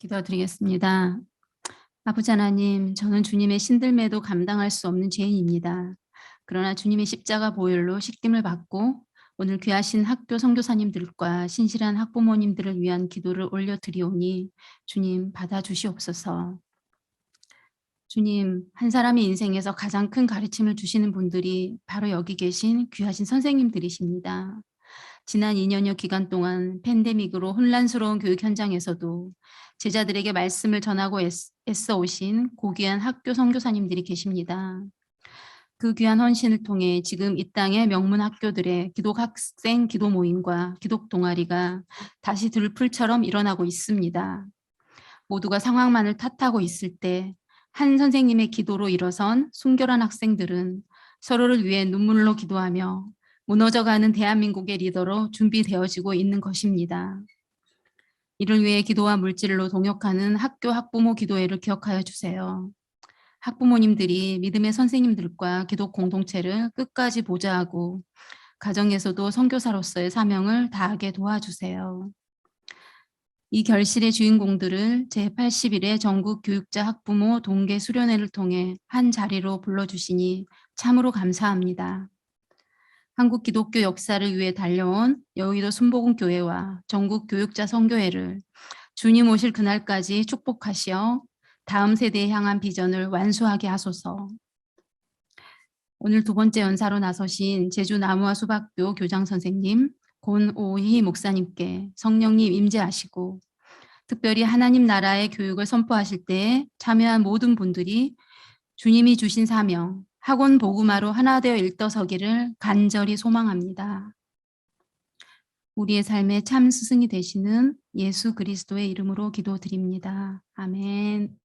기도드리겠습니다. 아버지 하나님, 저는 주님의 신들매도 감당할 수 없는 죄인입니다. 그러나 주님의 십자가 보혈로 씻김을 받고 오늘 귀하신 학교 선교사님들과 신실한 학부모님들을 위한 기도를 올려드리오니 주님 받아주시옵소서. 주님, 한 사람의 인생에서 가장 큰 가르침을 주시는 분들이 바로 여기 계신 귀하신 선생님들이십니다. 지난 2년여 기간 동안 팬데믹으로 혼란스러운 교육 현장에서도 제자들에게 말씀을 전하고 애써 오신 고귀한 학교 선교사님들이 계십니다. 그 귀한 헌신을 통해 지금 이 땅의 명문 학교들의 기독 학생 기도 모임과 기독 동아리가 다시 들풀처럼 일어나고 있습니다. 모두가 상황만을 탓하고 있을 때 한 선생님의 기도로 일어선 순결한 학생들은 서로를 위해 눈물로 기도하며 무너져가는 대한민국의 리더로 준비되어지고 있는 것입니다. 이를 위해 기도와 물질로 동역하는 학교 학부모 기도회를 기억하여 주세요. 학부모님들이 믿음의 선생님들과 기독 공동체를 끝까지 보좌하고 가정에서도 선교사로서의 사명을 다하게 도와주세요. 이 결실의 주인공들을 제81회 전국 교육자 학부모 동계 수련회를 통해 한 자리로 불러주시니 참으로 감사합니다. 한국 기독교 역사를 위해 달려온 여의도 순복음 교회와 전국 교육자 선교회를 주님 오실 그날까지 축복하시어 다음 세대에 향한 비전을 완수하게 하소서. 오늘 두 번째 연사로 나서신 제주 나무와 수박교 교장 선생님 권오희 목사님께 성령님 임재하시고 특별히 하나님 나라의 교육을 선포하실 때에 참여한 모든 분들이 주님이 주신 사명 학원 복음화로 하나 되어 일떠서기를 간절히 소망합니다. 우리의 삶의 참 스승이 되시는 예수 그리스도의 이름으로 기도드립니다. 아멘.